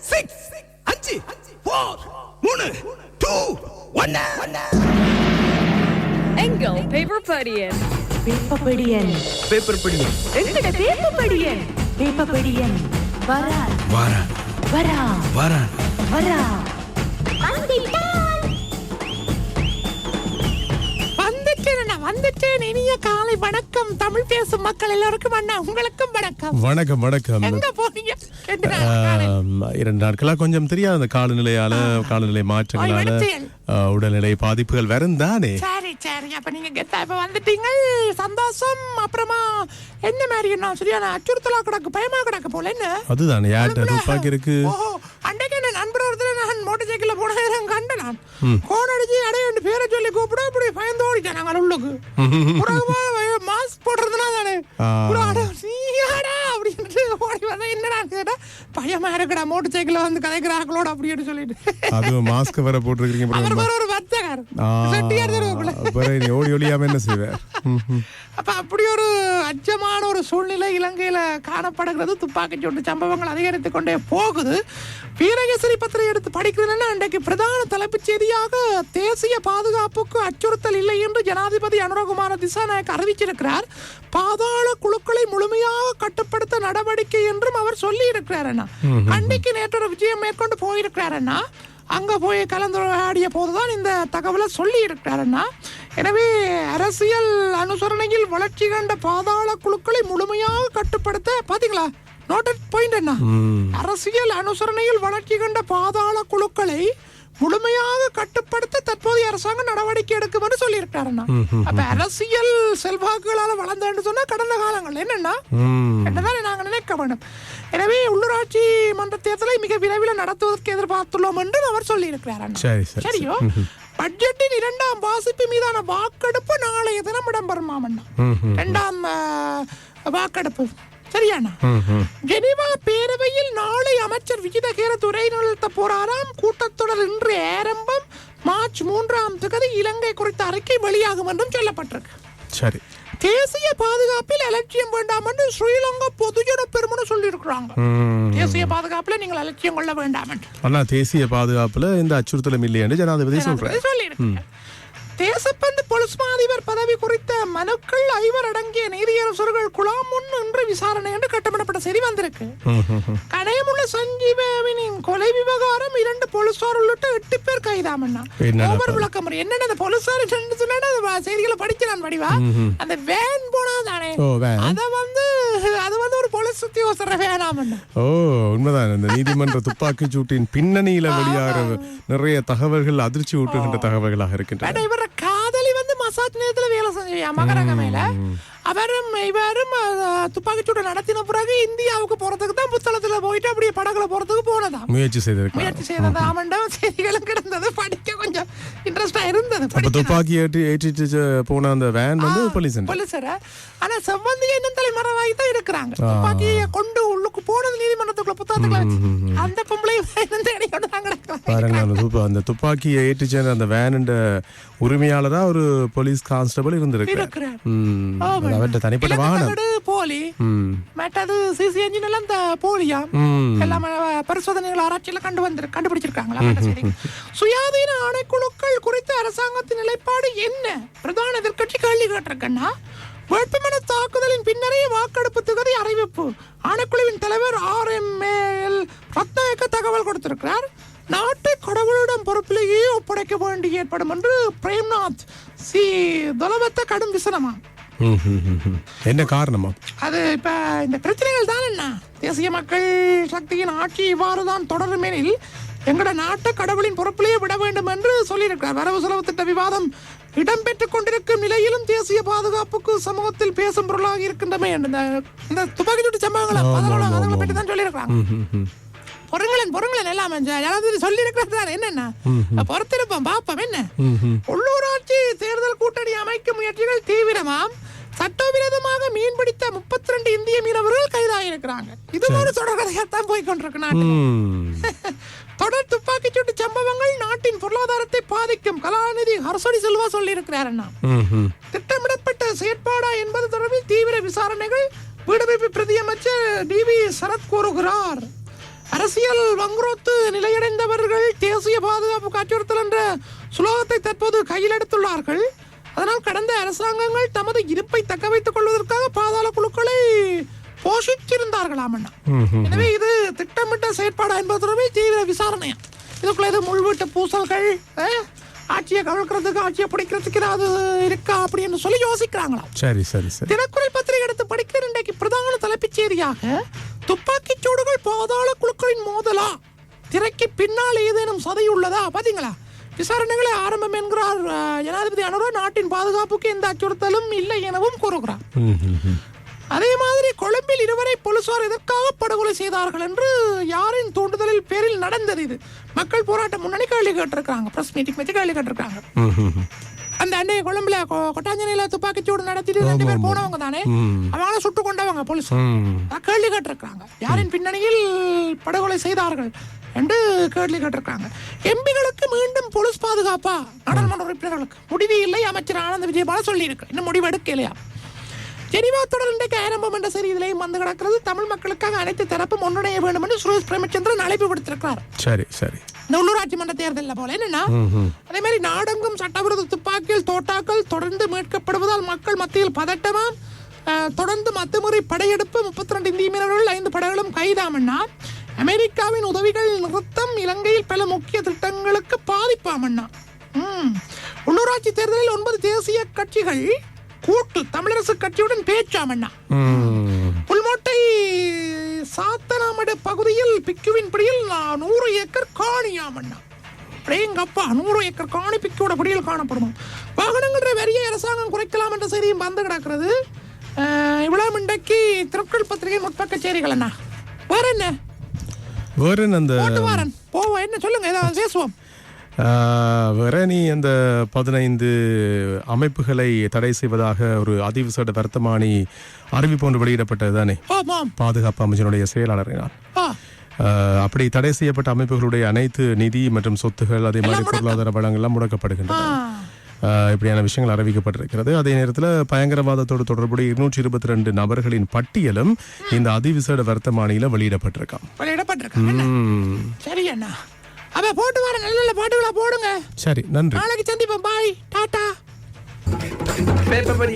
Six அஞ்சு four மூணு two ஒன்னு எங்கள் பேப்பர் படியன் வேப்பப்படியன் பேப்பர் படி எங்கட வேப்பப்படியன் வேப்பப்படியன் வரா வாரா வரா வாரா வரா வந்துட்டேன். இனிய காலை வணக்கம். தமிழ் பேசும் மக்கள் எல்லாருக்கும் அண்ணா உங்களுக்கும் வணக்கம். வணக்கம் வணக்கம். எங்க போறீங்க? இரண்டு நாட்களா கொஞ்சம் தெரியாது அந்த காலநிலையால காலநிலை மாற்றங்களால உடல்நிலை பாதிப்புகள் வரும் தானே சரி சரி அப்ப நீங்க கெத்தா இப்ப வந்துட்டீங்க. சந்தோஷம். அப்புறமா என்ன மாதிரி என்ன சரியான அச்சுறுத்தலா கிடக்கு பயமா கிடக்கு போல என்ன? அதுதானே யார்கிட்ட துப்பாக்கி இருக்கு? அன்றைக்கு என்ன நண்பர் ஒருத்தர் நான் மோட்டர் சைக்கிள்ல போன நேரம் கண்டேன் நான். கோன் அடிச்சு அடைய ரெண்டு பேரை சொல்லி கூப்பிட அப்படி பயந்து ஓடிட்டேன் நாங்கள் உள்ளுக்கு. மாஸ்க் போடுறதுனா தானே. ஓடி வந்தா என்னடா கேட்டா பயமா இருக்குடா மோட்டர் சைக்கிள்ல வந்து கதைக்கிறாங்களோட அப்படின்னு சொல்லிட்டு. அதுவும் மாஸ்க் வேற போட்டிருக்கீங்க அவர் ஒரு வர்த்தகர் ஓடி ஒளியாம என்ன செய்வேன் அப்ப அப்படி ஒரு அச்சமான ஒரு சூழ்நிலை இலங்கையில காணப்படுகிறது. துப்பாக்கிச் சூட்டு சம்பவங்கள் அதிகரித்து கொண்டே போகுது. வீரகேசரி பத்திரம் எடுத்து படிக்கிறதுன்னா இன்றைக்கு பிரதான தலைப்புச் செய்தியாக தேசிய பாதுகாப்புக்கு அச்சுறுத்தல் இல்லை என்று ஜனாதிபதி அனுரகுமார திசாநாயக் அறிவிச்சிருக்கிறார். பாதாள குழுக்களை முழுமையாக கட்டுப்படுத்த நடவடிக்கை என்றும் அவர் சொல்லி இருக்கிறார் அண்ணா அன்னைக்கு நேற்று ஒரு விஜயம் மேற்கொண்டு போயிருக்கிறார் அண்ணா. அங்க போய் கலந்துரையாடிய போதுதான் இந்த தகவலை சொல்லி இருக்கிறாருன்னா எனவே அரசியல் அனுசரணையில் வளர்ச்சி கண்ட பாதாள குழுக்களை முழுமையாக கட்டுப்படுத்த பாத்தீங்களா? நோட்டட் பாயிண்ட் என்ன? அரசியல் அனுசரணையில் வளர்ச்சி கண்ட பாதாள குழுக்களை முழுமையாக கட்டுப்படுத்த தற்போதைய அரசாங்கம் நடவடிக்கை எடுக்கும் என்று சொல்லியிருக்காருன்னா அப்ப அரசியல் செல்வாக்குகளால வளர்ந்தேன்னு சொன்னா கடந்த காலங்கள். என்னன்னா? என்றுதான் நாங்கள் நினைக்க வேண்டும் எனவே உள்ளூராட்சி மன்ற தேர்தலை மிக விரைவில் நடத்துவதற்கு எதிர்பார்த்துள்ளோம் என்று அவர் சொல்லியிருக்கிறார் சரியோ? பட்ஜெட்டின் இரண்டாம் வாசிப்பு மீதான வாக்கெடுப்பு நாளைய தினம் இடம்பெறுமாம் அண்ணா இரண்டாம் வாக்கெடுப்பு. சரியாண்ணா? ஜெனீவா பேரவையில் நாளை அமைச்சர் விஜிதகேர துறை நிறுத்த போறாராம். கூட்டத்தொடர் இன்று ஆரம்பம். மார்ச் மூன்றாம் தேதி இலங்கை குறித்த அறிக்கை வெளியாகும் என்றும் சொல்லப்பட்டிருக்கு. சரி. தேசிய பாதுகாப்பில் அலட்சியம் வேண்டாம் என்று ஸ்ரீலங்கா பொதுஜன பெருமனு சொல்லியிருக்கிறாங்க. தேசிய பாதுகாப்புல நீங்கள் அலட்சியம் கொள்ள வேண்டாம் ஆனா தேசிய பாதுகாப்புல எந்த அச்சுறுத்தலும் இல்லைன்னு ஜனாதிபதி சொல்றேன் தேசப்பந்து பொலிஸ் மா அதிபர் பதவி குறித்த மனுக்கள் ஐவர் அடங்கிய நீதியரசர்கள் குழாம் முன் இன்று விசாரணை என்று கட்டமிடப்பட்ட செய்தி வந்திருக்கு. கடையமுள்ள சஞ்சீவனின் கொலை விவகாரம் இரண்டு போலீசார் உள்ளிட்ட எட்டு பேர் கைதாமண்ணா ஒவ்வொரு விளக்கம் என்னென்ன அந்த போலீசார் சொன்னா செய்திகளை படிக்கிறான் வடிவா? அந்த வேன் போனது தானே? அது வந்து ஒரு போலீஸ் உத்தியோகஸ்தர வேணாமண்ணா ஓ உண்மைதான். இந்த நீதிமன்ற துப்பாக்கிச் சூட்டின் பின்னணியில வெளியாகிற நிறைய தகவல்கள் அதிர்ச்சி ஊட்டுகின்ற தகவல்களாக இருக்கின்றன. காதலி வந்து மசாஜ் நேரத்துல வேலை செஞ்சா மகரகமையில அவரும் இவரும் துப்பாக்கிச்சூடு நடத்தின பிறகு இந்தியாவுக்கு போறதுக்கு தான் புத்தளத்துல போயிட்டு அப்படியே படகுல போறதுக்கு போனதா முயற்சி செய்திருக்கலாம். முயற்சி செய்தது ஆமண்டா செய்திகளும் கிடந்தது. படிக்க கொஞ்சம் இன்ட்ரெஸ்டா இருந்தது துப்பாக்கி ஏற்றி ஏற்றிட்டு போன அந்த வேன் வந்து போலீஸ் போலீசர ஆனா செவ்வந்தி இன்னும் தலைமறைவாகி தான் இருக்கிறாங்க. துப்பாக்கியை கொண்டு உள்ளுக்கு போனது நீதிமன்றத்துக்குள்ள புத்தகத்துக்குள்ள அந்த பாருங்க அந்த துப்பா அந்த துப்பாக்கியை ஏற்றி சென்ற அந்த வேனுண்ட உரிமையாளரா ஒரு போலீஸ் கான்ஸ்டபிள் இருந்திருக்கு அது அவர்கிட்ட தனிப்பட்ட வாகனம். போலி. மற்றது சிசி என்ஜின் எல்லாம் இந்த போலியா. எல்லாம் பரிசோதனைகள் ஆராய்ச்சியில கண்டு வந்து கண்டுபிடிச்சிருக்காங்களா. சுயாதீன ஆணைக்குழுக்கள் குறித்த அரசாங்கத்தின் நிலைப்பாடு என்ன? பிரதான எதிர்க்கட்சி கேள்வி கேட்டிருக்கேன்னா வேட்புமனு தாக்குதலின் பின்னரே வாக்கெடுப்பு தொகுதி அறிவிப்பு. ஆணைக்குழுவின் தலைவர் ஆர் எம் எல் ரத்நாயக்க தகவல் கொடுத்திருக்கிறார். நாட்டை கடவுளிடம் பொறுப்பிலேயே ஒப்படைக்க வேண்டி ஏற்படும் என்று பிரேம்நாத் சி. தொலபத்த கடும் விசனமா. என்ன காரணமா? அது இப்ப இந்த பிரச்சனைகள் தான் என்ன? தேசிய மக்கள் சக்தியின் ஆட்சி இவ்வாறு தான் தொடரும் எனில் எங்கட நாட்டை கடவுளின் பொறுப்பிலேயே விட வேண்டும் என்று சொல்லியிருக்கிறார். வரவு செலவு திட்ட விவாதம் இடம்பெற்றுக் கொண்டிருக்கும் நிலையிலும் தேசிய பாதுகாப்புக்கு சமூகத்தில் பேசும் பொருளாக இருக்கின்றமே இந்த துப்பாக்கி சூட்டு சம்பவங்களை அதங்களை பற்றி தான் சொல்லியிருக்கிறாங்க. பொருங்களன் பொருங்களன் எல்லாம் ஜனாதிபதி சொல்லி இருக்கிறார் என்னென்ன? பொறுத்திருப்போம் பாப்போம் என்ன. உள்ளூராட்சி தேர்தல் கூட்டணி அமைக்கும் முயற்சிகள் தீவிரமாம். சட்டவிரோதமாக மீன்பிடித்த முப்பத்தி ரெண்டு இந்திய மீனவர்கள் கைதாகியிருக்கிறாங்க. இது ஒரு தொடர்கதையாத்தான் போய் கொண்டிருக்கு நாட்டில். தொடர் துப்பாக்கிச் சூட்டு சம்பவங்கள் நாட்டின் பொருளாதாரத்தை பாதிக்கும். கலாநிதி ஹர்ஷடி செல்வா சொல்லியிருக்கிறார். திட்டமிடப்பட்ட செயற்பாடா என்பது தொடர்பில் தீவிர விசாரணைகள் வீடமைப்பு பிரதியமைச்சர் டி வி சரத் கூறுகிறார். அரசியல் வங்குரோத்து நிலையடைந்தவர்கள் தேசிய பாதுகாப்பு அச்சுறுத்தல் என்ற சுலோகத்தை தற்போது கையில் எடுத்துள்ளார்கள். அதனால் கடந்த அரசாங்கங்கள் தமது இருப்பை தக்க வைத்துக் கொள்வதற்காக பாதாள குழுக்களை போஷிச்சிருந்தார்களாம் அண்ணா எனவே இது திட்டமிட்ட செயற்பாடா என்பது தொடர்பில் தீவிர விசாரணையா. இதுக்குள்ள இது முள்வீட்டு பூசல்கள் ஆட்சியை கவிழ்க்கிறதுக்கு ஆட்சியை பிடிக்கிறதுக்கு ஏதாவது இருக்கா அப்படின்னு சொல்லி யோசிக்கிறாங்களாம் சரி சரி சரி. தினக்குரல் பத்திரிகை எடுத்து படிக்கிற இன்றைக்கு பிரதான தலைப்புச் செய்தியாக துப்பாக்கிச் சூடுகள் பாதாள குழுக்களின் மோதலா? திரைக்கு பின்னால் ஏதேனும் சதை உள்ளதா? பாத்தீங்களா? விசாரணைகளை ஆரம்பம் என்கிறார் ஜனாதிபதி அனுரா. நாட்டின் பாதுகாப்புக்கு எந்த அச்சுறுத்தலும் இல்லை எனவும் கூறுகிறார். அதே மாதிரி கொழும்பில் இருவரை போலீசார் எதற்காக படுகொலை செய்தார்கள் என்று யாரின் தூண்டுதலில் பேரில் நடந்தது இது. மக்கள் போராட்ட முன்னணி கேள்வி கேட்டிருக்காங்க பிரஸ் மீட்டிங் வச்சு கேள்வி கேட்டிருக்காங்க. அந்த அன்னைய கொழும்புல கொட்டாஞ்சனையில துப்பாக்கி சூடு நடத்திட்டு ரெண்டு பேர் போனவங்க தானே? அவங்கள சுட்டு கொண்டவங்க போலீஸ். கேள்வி கேட்டிருக்காங்க யாரின் பின்னணியில் படுகொலை செய்தார்கள்? என்று கேள்வி கேட்டிருக்காங்க எம்பிகளுக்கு மீண்டும் போலீஸ் பாதுகாப்பா? நாடாளுமன்ற உறுப்பினர்களுக்கு. முடிவு இல்லை அமைச்சர் ஆனந்த விஜயபால சொல்லி இருக்கு இன்னும் முடிவு எடுக்கலையா? ஜெனிவா தொடர் இன்றைக்கு ஆரம்பம் என்ற செய்தியிலையும் வந்து கிடக்கிறது. தமிழ் மக்களுக்காக அனைத்து தரப்பும் ஒன்றிணைய வேண்டும் என்று சுரேஷ் பிரேமச்சந்திரன் அழைப்பு விடுத்திருக்கிறார். சரி சரி. இந்த உள்ளூராட்சி மன்ற தேர்தலில் போல என்னன்னா அதே மாதிரி நாடெங்கும் சட்டவிரோத துப்பாக்கிகள் தோட்டாக்கள் தொடர்ந்து மீட்கப்படுவதால் மக்கள் மத்தியில் பதட்டமாம். அஹ், தொடர்ந்து மத்துமுறை படையெடுப்பு முப்பத்தி ரெண்டு இந்திய மீனவர்கள் ஐந்து படைகளும் கைதாமண்ணா அமெரிக்காவின் உதவிகள் நிறுத்தம் இலங்கையில் பல முக்கிய திட்டங்களுக்கு பாதிப்பாமண்ணா ம். உள்ளூராட்சி தேர்தலில் ஒன்பது தேசிய கட்சிகள் கூட்டு தமிழரசு கட்சியுடன் பேச்சாமண்ணா. புல்மோட்டை சாத்தனாமடு பகுதியில் பிக்குவின் பிடியில் நூறு ஏக்கர் காணியாமண்ணா அப்படியேங்கப்பா நூறு ஏக்கர் காணி பிக்கோட பிடியில் காணப்படும்? வாகனங்கள வரியை அரசாங்கம் குறைக்கலாம் என்ற செய்தியும் வந்து கிடக்கிறது. இவ்வளவு இன்றைக்கு திருக்குறள் பத்திரிகை முற்பக்க செய்திகள் அண்ணா வேற என்ன? வேற அந்த போவோம் என்ன சொல்லுங்க ஏதாவது பேசுவோம். வேற நீ அந்த பதினைந்து அமைப்புகளை தடை செய்வதாக ஒரு அதிவிசேட வர்த்தமானி அறிவிப்பு ஒன்று வெளியிடப்பட்டது தானே? பாதுகாப்பு அமைச்சனுடைய செயலாளரினால் ஆ, அப்படி தடை செய்யப்பட்ட அமைப்புகளுடைய அனைத்து நிதி மற்றும் சொத்துகள் அதே மாதிரி பொருளாதார வளங்கள்லாம் முடக்கப்படுகின்றன. இப்படியான விஷயங்கள் அறிவிக்கப்பட்டிருக்கிறது. அதே நேரத்தில் பயங்கரவாதத்தோடு தொடர்புடைய இருநூற்றி இருபத்தி ரெண்டு நபர்களின் பட்டியலும் இந்த அதிவிசேட வர்த்தமானியில வெளியிடப்பட்டிருக்காம். ம். சரி அண்ணா. அப்ப போட்டு வர நல்ல நல்ல பாட்டுகளா போடுங்க. சரி நன்றி. நாளைக்கு சந்திப்போம். பாய் டாடா பேப்பர்